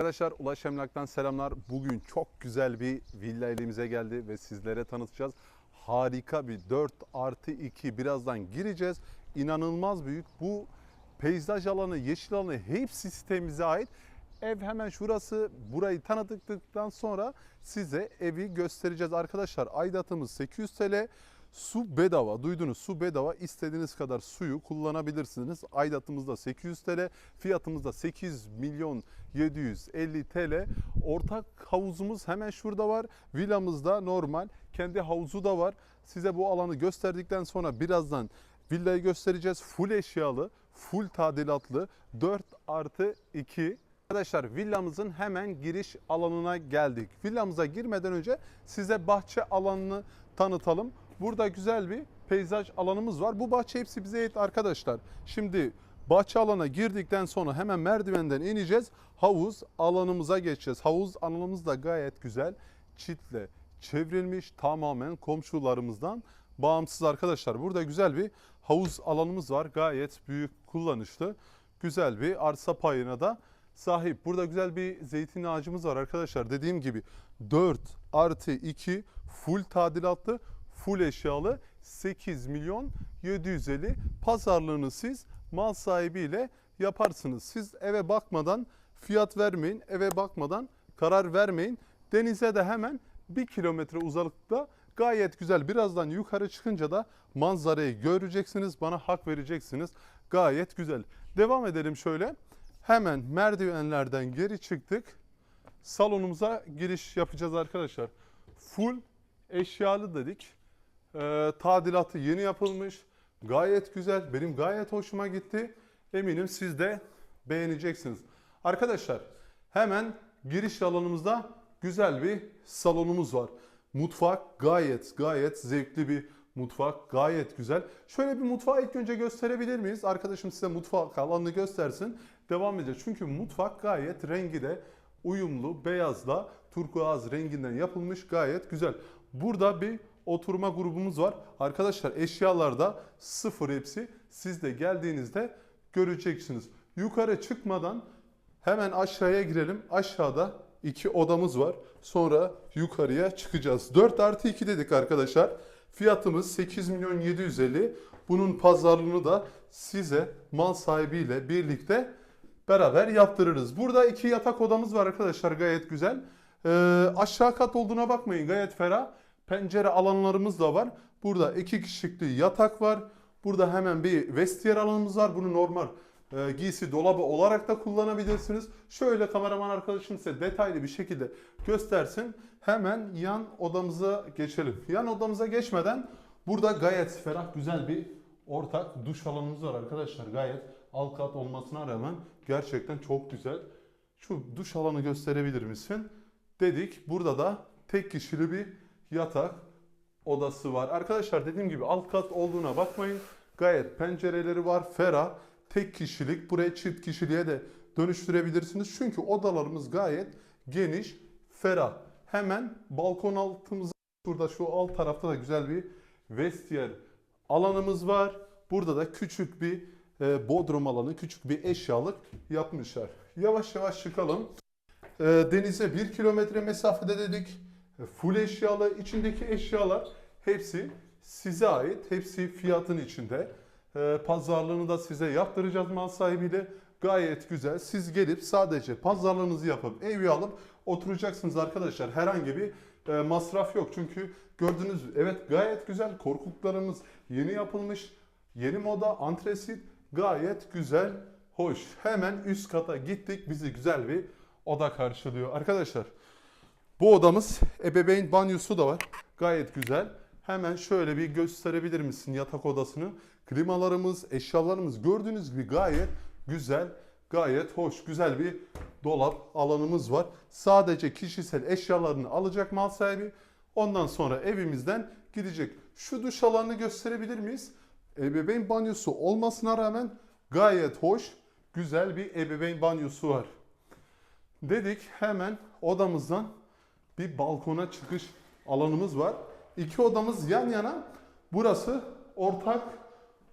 Arkadaşlar Ulaş Emlak'tan selamlar. Bugün çok güzel bir villa elimize geldi ve sizlere tanıtacağız. Harika bir 4 artı 2 birazdan gireceğiz. İnanılmaz büyük. Bu peyzaj alanı, yeşil alanı hepsi sitemize ait. Ev hemen şurası. Burayı tanıttıktan sonra size evi göstereceğiz arkadaşlar. Aidatımız 800 TL. Su bedava. Duydunuz su bedava. İstediğiniz kadar suyu kullanabilirsiniz. Aidatımız da 800 TL. Fiyatımız da 8 milyon 750 TL. Ortak havuzumuz hemen şurada var. Villamızda normal. Kendi havuzu da var. Size bu alanı gösterdikten sonra birazdan villayı göstereceğiz. Full eşyalı, full tadilatlı 4 artı 2 Arkadaşlar villamızın hemen giriş alanına geldik. Villamıza girmeden önce size bahçe alanını tanıtalım. Burada güzel bir peyzaj alanımız var. Bu bahçe hepsi bize ait arkadaşlar. Şimdi bahçe alana girdikten sonra hemen merdivenden ineceğiz. Havuz alanımıza geçeceğiz. Havuz alanımız da gayet güzel. Çitle çevrilmiş tamamen komşularımızdan bağımsız arkadaşlar. Burada güzel bir havuz alanımız var. Gayet büyük kullanışlı. Güzel bir arsa payına da sahip. Burada güzel bir zeytin ağacımız var arkadaşlar. Dediğim gibi 4 artı 2 full tadilatlı, full eşyalı 8 milyon 750 pazarlığını siz mal sahibiyle yaparsınız. Siz eve bakmadan fiyat vermeyin, eve bakmadan karar vermeyin. Denize de hemen 1 kilometre uzaklıkta gayet güzel. Birazdan yukarı çıkınca da manzarayı göreceksiniz. Bana hak vereceksiniz. Gayet güzel. Devam edelim şöyle. Hemen merdivenlerden geri çıktık. Salonumuza giriş yapacağız arkadaşlar. Full eşyalı dedik. Ee, tadilatı yeni yapılmış. Gayet güzel. Benim gayet hoşuma gitti. Eminim siz de beğeneceksiniz. Arkadaşlar hemen giriş alanımızda güzel bir salonumuz var. Mutfak gayet gayet zevkli bir mutfak. Gayet güzel. Şöyle bir mutfağı ilk önce gösterebilir miyiz? Arkadaşım size mutfak alanını göstersin. Devam edeceğiz. Çünkü mutfak gayet rengi de uyumlu, beyazla turkuaz renginden yapılmış gayet güzel. Burada bir oturma grubumuz var. Arkadaşlar eşyalarda sıfır hepsi. Siz de geldiğinizde göreceksiniz. Yukarı çıkmadan hemen aşağıya girelim. Aşağıda iki odamız var. Sonra yukarıya çıkacağız. 4 artı 2 dedik arkadaşlar. Fiyatımız 8 milyon 750. Bunun pazarlığını da size mal sahibiyle birlikte beraber yaptırırız. Burada iki yatak odamız var arkadaşlar gayet güzel. Ee, aşağı kat olduğuna bakmayın gayet ferah. Pencere alanlarımız da var. Burada iki kişilikli yatak var. Burada hemen bir vestiyer alanımız var. Bunu normal e, giysi dolabı olarak da kullanabilirsiniz. Şöyle kameraman arkadaşım size detaylı bir şekilde göstersin. Hemen yan odamıza geçelim. Yan odamıza geçmeden burada gayet ferah güzel bir ortak duş alanımız var arkadaşlar. Gayet alt kat olmasına rağmen gerçekten çok güzel. Şu duş alanı gösterebilir misin? Dedik. Burada da tek kişili bir yatak odası var. Arkadaşlar dediğim gibi alt kat olduğuna bakmayın. Gayet pencereleri var. Ferah. Tek kişilik. Buraya çift kişiliğe de dönüştürebilirsiniz. Çünkü odalarımız gayet geniş, ferah. Hemen balkon altımızda şurada şu alt tarafta da güzel bir vestiyer alanımız var. Burada da küçük bir e, bodrum alanı, küçük bir eşyalık yapmışlar. Yavaş yavaş çıkalım. E, denize 1 kilometre mesafede dedik. E, full eşyalı, içindeki eşyalar hepsi size ait. Hepsi fiyatın içinde. E, pazarlığını da size yaptıracağız mal sahibiyle. Gayet güzel. Siz gelip sadece pazarlığınızı yapıp evi alıp oturacaksınız arkadaşlar. Herhangi bir e, masraf yok. Çünkü gördüğünüz evet gayet güzel. Korkuluklarımız yeni yapılmış. Yeni moda antresit gayet güzel, hoş. Hemen üst kata gittik. Bizi güzel bir oda karşılıyor. Arkadaşlar bu odamız ebeveyn banyosu da var. Gayet güzel. Hemen şöyle bir gösterebilir misin yatak odasını? Klimalarımız, eşyalarımız gördüğünüz gibi gayet güzel, gayet hoş, güzel bir dolap alanımız var. Sadece kişisel eşyalarını alacak mal sahibi. Ondan sonra evimizden gidecek. Şu duş alanını gösterebilir miyiz? Ebeveyn banyosu olmasına rağmen gayet hoş, güzel bir ebeveyn banyosu var. Dedik hemen odamızdan bir balkona çıkış alanımız var. İki odamız yan yana. Burası ortak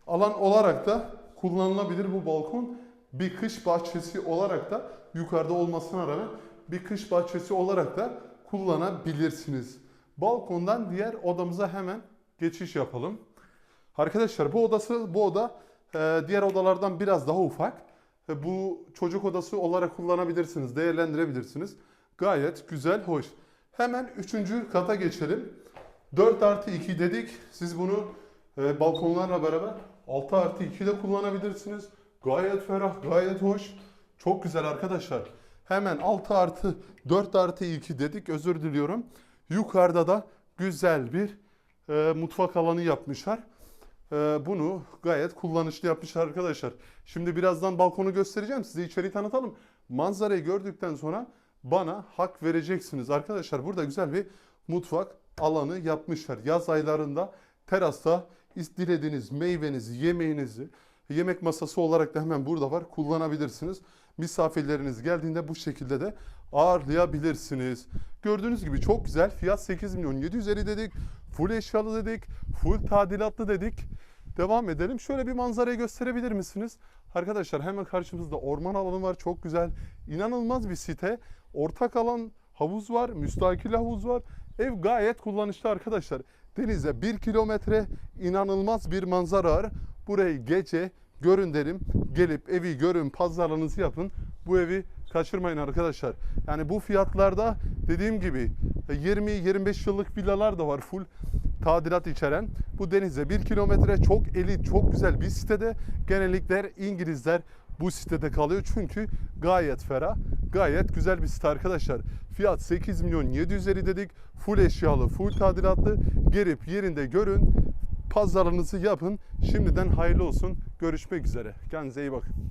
alan olarak da kullanılabilir bu balkon. bir kış bahçesi olarak da yukarıda olmasına rağmen bir kış bahçesi olarak da kullanabilirsiniz. Balkondan diğer odamıza hemen geçiş yapalım. Arkadaşlar bu odası bu oda e, diğer odalardan biraz daha ufak. E, bu çocuk odası olarak kullanabilirsiniz, değerlendirebilirsiniz. Gayet güzel, hoş. Hemen üçüncü kata geçelim. 4 artı 2 dedik. Siz bunu e, balkonlarla beraber 6 artı 2 de kullanabilirsiniz. Gayet ferah, gayet hoş. Çok güzel arkadaşlar. Hemen 6 artı 4 artı 2 dedik. Özür diliyorum. Yukarıda da güzel bir e, mutfak alanı yapmışlar. E, bunu gayet kullanışlı yapmışlar arkadaşlar. Şimdi birazdan balkonu göstereceğim. Size içeri tanıtalım. Manzarayı gördükten sonra bana hak vereceksiniz. Arkadaşlar burada güzel bir mutfak alanı yapmışlar. Yaz aylarında terasta dilediğiniz meyvenizi, yemeğinizi, yemek masası olarak da hemen burada var. Kullanabilirsiniz. Misafirleriniz geldiğinde bu şekilde de ağırlayabilirsiniz. Gördüğünüz gibi çok güzel. Fiyat 8 milyon 750 dedik. Full eşyalı dedik. Full tadilatlı dedik. Devam edelim. Şöyle bir manzarayı gösterebilir misiniz? Arkadaşlar hemen karşımızda orman alanı var. Çok güzel. İnanılmaz bir site. Ortak alan havuz var. Müstakil havuz var. Ev gayet kullanışlı arkadaşlar. Denize 1 kilometre inanılmaz bir manzara var. Burayı gece görün derim. Gelip evi görün, pazarlığınızı yapın. Bu evi kaçırmayın arkadaşlar. Yani bu fiyatlarda dediğim gibi 20-25 yıllık villalar da var full tadilat içeren. Bu denize 1 kilometre çok elit, çok güzel bir sitede. Genellikle İngilizler bu sitede kalıyor çünkü gayet ferah, gayet güzel bir site arkadaşlar. Fiyat 8 milyon 750 dedik. Full eşyalı, full tadilatlı. Gelip yerinde görün, pazarlığınızı yapın. Şimdiden hayırlı olsun. Görüşmek üzere. Kendinize iyi bakın.